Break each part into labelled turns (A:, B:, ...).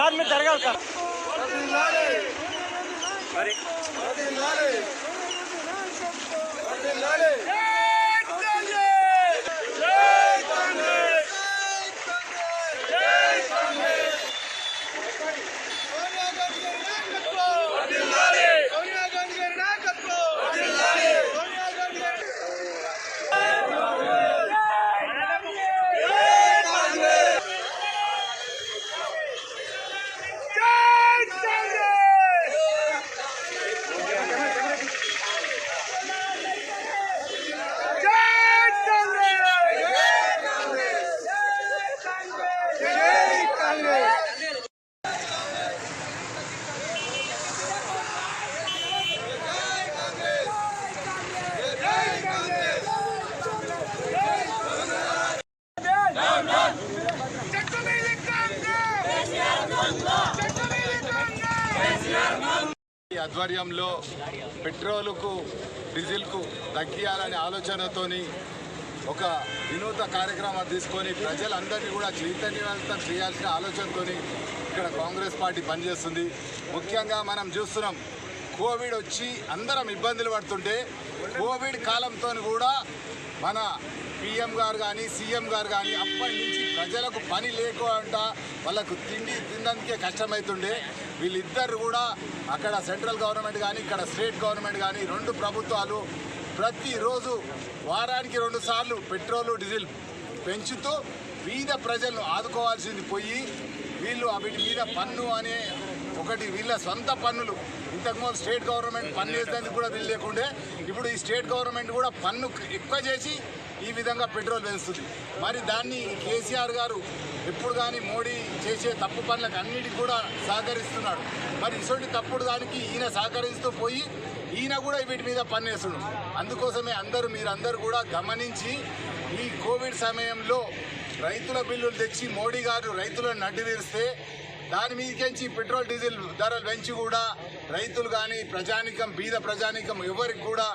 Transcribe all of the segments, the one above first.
A: बाद में दरगाह
B: का। ఆధ్వర్యంలో పెట్రోలుకు డీజిల్కు తగ్గియాలనే ఆలోచనతోని ఒక వినూత్న కార్యక్రమం తీసుకొని ప్రజలందరినీ కూడా చైతన్యవంతం చేయాల్సిన ఆలోచనతోని ఇక్కడ కాంగ్రెస్ పార్టీ పనిచేస్తుంది. ముఖ్యంగా మనం చూస్తున్నాం కోవిడ్ వచ్చి అందరం ఇబ్బందులు పడుతుంటే కోవిడ్ కాలంతో కూడా మన పిఎం గారు కానీ సీఎం గారు కానీ అప్పటి నుంచి ప్రజలకు పని లేకుండా వాళ్ళకు తిండి తినడానికే కష్టమవుతుండే వీళ్ళిద్దరు కూడా అక్కడ సెంట్రల్ గవర్నమెంట్ కానీ ఇక్కడ స్టేట్ గవర్నమెంట్ కానీ రెండు ప్రభుత్వాలు ప్రతిరోజు వారానికి రెండు సార్లు పెట్రోలు డీజిల్ పెంచుతూ వీధ ప్రజలను ఆదుకోవాల్సింది పోయి వీళ్ళు వీటి మీద పన్ను అనే ఒకటి వీళ్ళ సొంత పన్నులు. ఇంతకుముందు స్టేట్ గవర్నమెంట్ పన్ను వేసేందుకు కూడా వీళ్ళు లేకుండే. ఇప్పుడు ఈ స్టేట్ గవర్నమెంట్ కూడా పన్ను ఎక్కువ చేసి ఈ విధంగా పెట్రోల్ పెంచుతుంది. మరి దాన్ని కేసీఆర్ గారు ఎప్పుడు కానీ మోడీ చేసే తప్పు పనులకు అన్నిటికి కూడా సహకరిస్తున్నాడు. మరి ఇటువంటి తప్పుడు దానికి ఈయన సహకరిస్తూ పోయి ఈయన కూడా వీటి మీద పన్నేస్తున్నాడు. అందుకోసమే అందరూ మీరందరూ కూడా గమనించి ఈ కోవిడ్ సమయంలో రైతుల బిల్లులు తెచ్చి మోడీ గారు రైతులను నడ్డి తీరిస్తే దాని మీదకించి పెట్రోల్ డీజిల్ ధరలు పెంచి కూడా రైతులు కానీ ప్రజానికం బీద ప్రజానికం ఎవరికి కూడా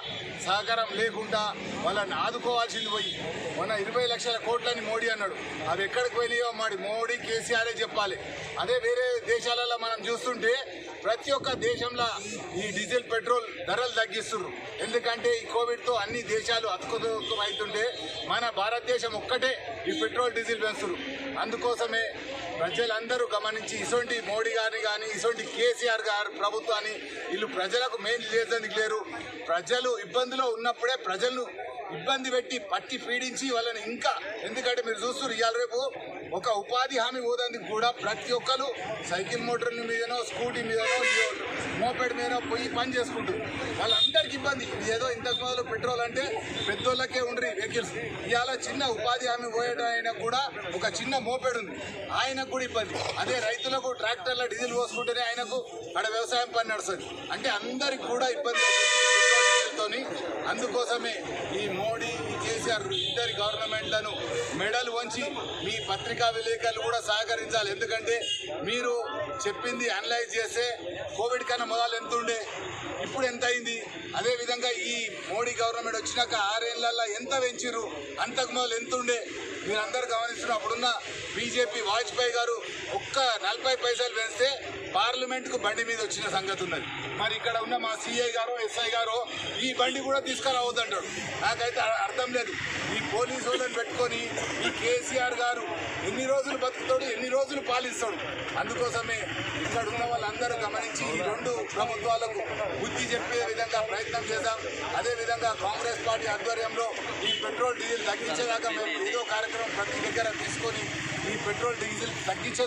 B: సహకారం లేకుండా వాళ్ళని ఆదుకోవాల్సింది పోయి మొన్న ఇరవై లక్షల కోట్లని మోడీ అన్నాడు. అవి ఎక్కడికి పోయినాయో మరి మోడీ కేసీఆరే చెప్పాలి. అదే వేరే దేశాలలో మనం చూస్తుంటే ప్రతి ఒక్క దేశంలో ఈ డీజిల్ పెట్రోల్ ధరలు తగ్గిస్తున్నారు. ఎందుకంటే ఈ కోవిడ్తో అన్ని దేశాలు అతుకుతుకం అవుతుంటే మన భారతదేశం ఒక్కటే ఈ పెట్రోల్ డీజిల్ పెంచుతున్నారు అందుకోసమే ప్రజలందరూ గమనించి ఇటువంటి మోడీ గారిని కానీ ఇటువంటి కేసీఆర్ గారు ప్రభుత్వాన్ని వీళ్ళు ప్రజలకు మెయిన్ చేసేందుకు లేరు. ప్రజలు ఇబ్బందిలో ఉన్నప్పుడే ప్రజలను ఇబ్బంది పెట్టి పట్టి పీడించి వాళ్ళని ఇంకా ఎందుకంటే మీరు చూస్తున్నారు ఇవాళ రేపు ఒక ఉపాధి హామీ పోదందుకు కూడా ప్రతి ఒక్కరు సైకిల్ మోటార్ మీదనో స్కూటీ మీదనో మోపెడ్ మీదనో పోయి పని చేసుకుంటారు వాళ్ళందరికీ ఇబ్బంది. ఏదో ఇంతకు మొదలు పెట్రోల్ అంటే పెద్దోళ్ళకే ఉండ్రి వెహికల్స్. ఇవాళ చిన్న ఉపాధి హామీ పోయడం అయినా కూడా ఒక చిన్న మోపెడ్ ఉంది. ఆయనకు కూడా ఇబ్బంది. అదే రైతులకు ట్రాక్టర్ల డీజిల్ పోసుకుంటేనే ఆయనకు అక్కడ వ్యవసాయం పని నడుస్తుంది. అంటే అందరికి కూడా ఇబ్బంది. తోని అందుకోసమే ఈ మోడీ ఈ కేసీఆర్ ఇద్దరి గవర్నమెంట్లను మెడలు వంచి మీ పత్రికా విలేకరులు కూడా సహకరించాలి. ఎందుకంటే మీరు చెప్పింది అనలైజ్ చేస్తే కోవిడ్ కన్నా మొదలు ఎంత ఉండే ఇప్పుడు ఎంత అయింది? అదేవిధంగా ఈ మోడీ గవర్నమెంట్ వచ్చినాక ఆరేళ్ళలో ఎంత పెంచిర్రు? అంతకు మొదలు ఎంత ఉండే మీరందరూ గమనిస్తున్న అప్పుడున్న బీజేపీ వాజ్పేయి గారు ఒక్క నలభై పైసలు పెంచితే పార్లమెంట్కు బండి మీద వచ్చిన సంగతి ఉన్నది. మరి ఇక్కడ ఉన్న మా సిఐ గారు ఎస్ఐ గారు ఈ బండి కూడా తీసుకురావద్దంటాడు నాకైతే అర్థం లేదు. ఈ పోలీసు వాళ్ళని పెట్టుకొని ఈ కేసీఆర్ గారు ఎన్ని రోజులు బతుకుతాడు ఎన్ని రోజులు పాలిస్తాడు? అందుకోసమే ఇక్కడ ఉన్న వాళ్ళందరూ గమనించి ఈ రెండు ప్రభుత్వాలకు బుద్ధి చెప్పే విధంగా ప్రయత్నం చేద్దాం అదే విధంగా కాంగ్రెస్ పార్టీ ఆధ్వర్యంలో ఈ పెట్రోల్ డీజిల్ తగ్గించేదాకా మేము ఏదో కార్యక్రమం ప్రతి దగ్గర తీసుకొని ఈ పెట్రోల్ డీజిల్ తగ్గించే